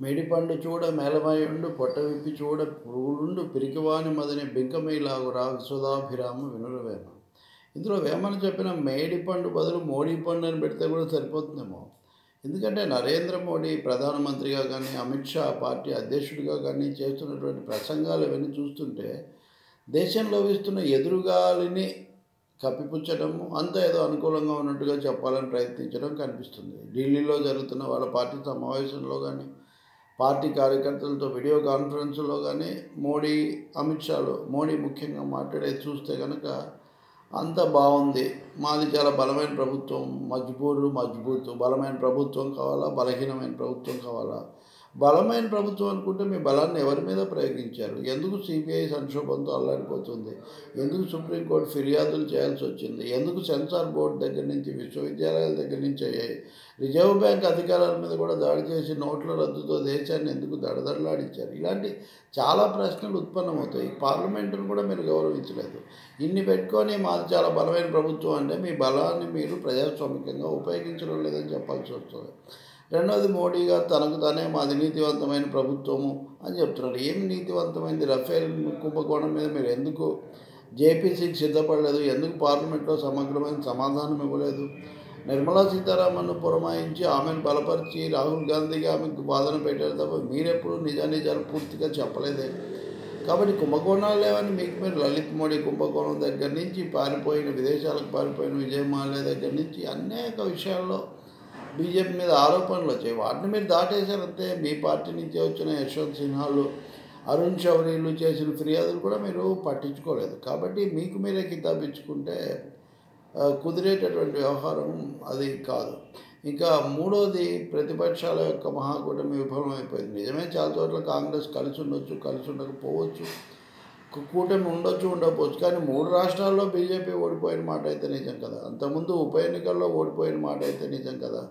మేడిపండు చూడ మేలమయుండు పొట్ట విప్పి చూడ పురుగులుండు పిరికివాని మదిని బింకమీలాగు రా విశ్వదాభిరామ వినురవేమ ఇందులో వేమన చెప్పిన మేడిపండు బదులు మోడీ పండు అని పెడితే కూడా సరిపోతుందేమో. ఎందుకంటే నరేంద్ర మోడీ ప్రధానమంత్రిగా కానీ అమిత్ షా పార్టీ అధ్యక్షుడిగా కానీ చేస్తున్నటువంటి ప్రసంగాలు ఇవన్నీ చూస్తుంటే దేశంలో వీస్తున్న ఎదురుగాలిని కప్పిపుచ్చడము అంత ఏదో అనుకూలంగా ఉన్నట్టుగా చెప్పాలని ప్రయత్నించడం కనిపిస్తుంది. ఢిల్లీలో జరుగుతున్న వాళ్ళ పార్టీ సమావేశంలో కానీ పార్టీ కార్యకర్తలతో వీడియో కాన్ఫరెన్స్లో కానీ మోడీ అమిత్ షాలో మోడీ ముఖ్యంగా మాట్లాడేది చూస్తే కనుక అంత బాగుంది మాది చాలా బలమైన ప్రభుత్వం మజ్బూరు మజ్బూత్ బలమైన ప్రభుత్వం కావాలా బలహీనమైన ప్రభుత్వం కావాలా? బలమైన ప్రభుత్వం అనుకుంటే మీ బలాన్ని ఎవరి మీద ప్రయోగించారు? ఎందుకు సిబిఐ సంక్షోభంతో అల్లాడిపోతుంది? ఎందుకు సుప్రీంకోర్టు ఫిర్యాదులు చేయాల్సి వచ్చింది? ఎందుకు సెన్సార్ బోర్డు దగ్గర నుంచి విశ్వవిద్యాలయాల దగ్గర నుంచి అయ్యాయి రిజర్వ్ బ్యాంక్ అధికారాల మీద కూడా దాడి చేసి నోట్ల రద్దుతో దేశాన్ని ఎందుకు దడదడలాడించారు? ఇలాంటి చాలా ప్రశ్నలు ఉత్పన్నమవుతాయి. పార్లమెంటును కూడా మీరు గౌరవించలేదు. ఇన్ని పెట్టుకొని మాది చాలా బలమైన ప్రభుత్వం అంటే మీ బలాన్ని మీరు ప్రజాస్వామికంగా ఉపయోగించడం లేదని చెప్పాల్సి వస్తుంది. రెండవది మోడీ గారు తనకు తానే మాది నీతివంతమైన ప్రభుత్వము అని చెప్తున్నారు ఏమి నీతివంతమైంది? రఫేల్ కుంభకోణం మీద మీరు ఎందుకు జేపీసీకి సిద్ధపడలేదు? ఎందుకు పార్లమెంట్లో సమగ్రమైన సమాధానం ఇవ్వలేదు? నిర్మలా సీతారామన్ను పురమాయించి ఆమెను బలపరిచి రాహుల్ గాంధీగా ఆమెకు బాధన పెట్టారు తప్ప మీరెప్పుడు నిజానిజాలు పూర్తిగా చెప్పలేదే. కాబట్టి కుంభకోణాలు లేవని మీకు మీరు లలిత్ మోడీ కుంభకోణం దగ్గర నుంచి పారిపోయిన విదేశాలకు పారిపోయిన విజయమాల్య దగ్గర నుంచి అనేక విషయాల్లో బీజేపీ మీద ఆరోపణలు వచ్చాయి. వాటిని మీరు దాటేశారంతే మీ పార్టీ నుంచి వచ్చిన యశ్వంత్ సిన్హాలు అరుణ్ చౌరీలు చేసిన ఫిర్యాదులు కూడా మీరు పట్టించుకోలేదు. కాబట్టి మీకు మీరే కితాబిచ్చుకుంటే కుదిరేటటువంటి వ్యవహారం అది కాదు. ఇంకా మూడోది ప్రతిపక్షాల యొక్క మహాకూటమి విఫలమైపోయింది నిజమే చాలా చోట్ల కాంగ్రెస్ కలిసి ఉండొచ్చు కలిసి ఉండకపోవచ్చు కూటమి ఉండొచ్చు ఉండకపోవచ్చు. కానీ మూడు రాష్ట్రాల్లో బీజేపీ ఓడిపోయిన మాట అయితే నిజం కదా. అంతకుముందు ఉప ఎన్నికల్లో ఓడిపోయిన మాట అయితే నిజం కదా.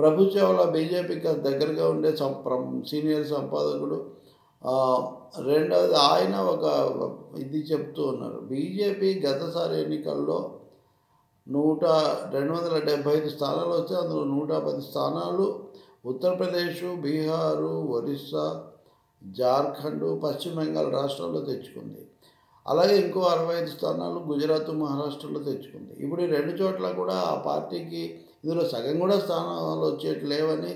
ప్రభుత్వంలో బీజేపీకి దగ్గరగా ఉండే సం ప్ర- సీనియర్ సంపాదకుడు రెండవది ఆయన ఒక ఇది చెప్తూ ఉన్నారు. బీజేపీ గతసారి ఎన్నికల్లో నూట రెండు వందల డెబ్భై ఐదు స్థానాలు వస్తే అందులో నూట పది స్థానాలు ఉత్తరప్రదేశ్ బీహారు ఒరిస్సా జార్ఖండ్ పశ్చిమ బెంగాల్ రాష్ట్రాల్లో తెచ్చుకుంది. అలాగే ఇంకో అరవై ఐదు స్థానాలు గుజరాత్ మహారాష్ట్రలో తెచ్చుకుంది. ఇప్పుడు ఈ రెండు చోట్ల కూడా ఆ పార్టీకి ఇందులో సగం కూడా స్థానాలు వచ్చేట్లు లేవని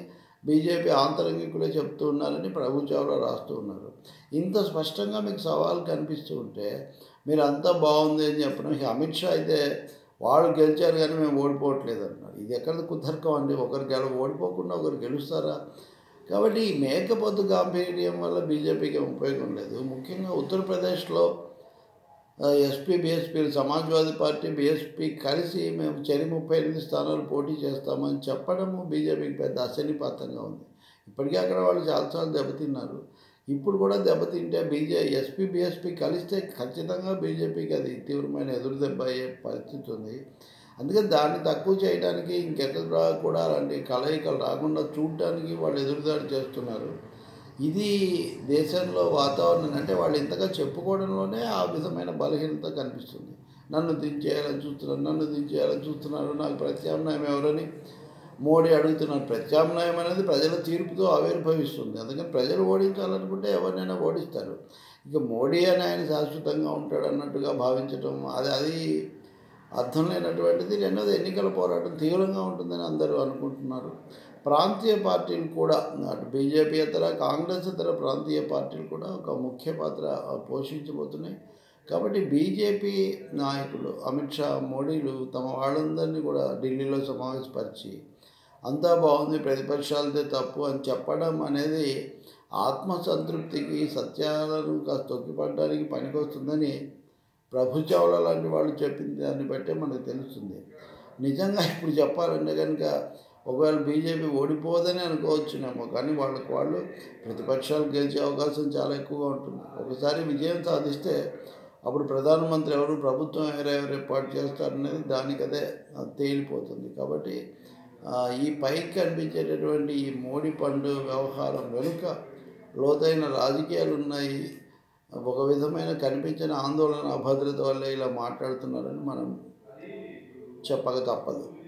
బీజేపీ ఆంతరంగికులే చెప్తూ ఉన్నారని ప్రభు చావ్లా రాస్తూ ఉన్నారు. ఇంత స్పష్టంగా మీకు సవాల్ కనిపిస్తూ ఉంటే మీరు అంతా బాగుంది అని చెప్పడం అమిత్ షా అయితే వాళ్ళు గెలిచారు కానీ మేము ఓడిపోవట్లేదు అన్నారు. ఇది ఎక్కడ కుదర్కం అండి? ఒకరు గెల ఓడిపోకుండా ఒకరు గెలుస్తారా? కాబట్టి ఈ మేకపోతు గాంభీర్యం వల్ల బీజేపీకి ఉపయోగం లేదు. ముఖ్యంగా ఉత్తరప్రదేశ్లో SP BSP Samajwadi party BSP కలిసి మేము చెరి ముప్పై ఎనిమిది స్థానాలు పోటీ చేస్తామని చెప్పడము బీజేపీకి పెద్ద అశనిపాతంగా ఉంది. ఇప్పటికే అక్కడ వాళ్ళు చాలాసార్లు దెబ్బతిన్నారు. ఇప్పుడు కూడా దెబ్బతింటే బీజే ఎస్పీ బీఎస్పీ కలిస్తే ఖచ్చితంగా బీజేపీకి అది తీవ్రమైన ఎదురు దెబ్బ అయ్యే పరిస్థితి ఉంది. అందుకని దాన్ని తక్కువ చేయడానికి ఇంకెక్కడ కూడా అలాంటి కలయికలు రాకుండా చూడటానికి వాళ్ళు ఎదురుదాడి చేస్తున్నారు. ఇది దేశంలో వాతావరణం అంటే వాళ్ళు ఇంతగా చెప్పుకోవడంలోనే ఆ విధమైన బలహీనత కనిపిస్తుంది. నన్ను దించేయాలని చూస్తున్నారు నన్ను దించేయాలని చూస్తున్నారు నాకు ప్రత్యామ్నాయం ఎవరని మోడీ అడుగుతున్నారు. ప్రత్యామ్నాయం అనేది ప్రజల తీర్పుతో ఆవిర్భవిస్తుంది. అందుకని ప్రజలు ఓడించాలనుకుంటే ఎవరినైనా ఓడిస్తారు. ఇక మోడీ అని ఆయన శాశ్వతంగా ఉంటాడు అన్నట్టుగా భావించడం అది అది అర్థం లేనటువంటిది రెండోది ఎన్నికల పోరాటం తీవ్రంగా ఉంటుందని అందరూ అనుకుంటున్నారు. ప్రాంతీయ పార్టీలు కూడా అటు బీజేపీ ఇతర కాంగ్రెస్ ఇతర ప్రాంతీయ పార్టీలు కూడా ఒక ముఖ్య పాత్ర పోషించబోతున్నాయి. కాబట్టి బీజేపీ నాయకులు అమిత్ షా మోడీలు తమ వాళ్ళందరినీ కూడా ఢిల్లీలో సమావేశపరిచి అంతా బాగుంది ప్రతిపక్షాలదే తప్పు అని చెప్పడం అనేది ఆత్మసంతృప్తికి సత్యాలను కాస్త తొక్కిపడడానికి పనికొస్తుందని ప్రభు చావుల లాంటి వాళ్ళు చెప్పింది దాన్ని బట్టే మనకు తెలుస్తుంది. నిజంగా ఇప్పుడు చెప్పాలంటే కనుక ఒకవేళ బీజేపీ ఓడిపోదని అనుకోవచ్చునేమో కానీ వాళ్ళకు వాళ్ళు ప్రతిపక్షాలు గెలిచే అవకాశం చాలా ఎక్కువగా ఉంటుంది. ఒకసారి విజయం సాధిస్తే అప్పుడు ప్రధానమంత్రి ఎవరు ప్రభుత్వం ఎవరెవరు ఏర్పాటు చేస్తారనేది దానికదే తేలిపోతుంది. కాబట్టి ఈ పైకి కనిపించేటటువంటి ఈ మోడీ పండు వ్యవహారం వెనుక లోతైన రాజకీయాలు ఉన్నాయి ఒక విధమైన కనిపించిన ఆందోళన అభద్రత వల్ల ఇలా మాట్లాడుతున్నారని మనం చెప్పక తప్పదు.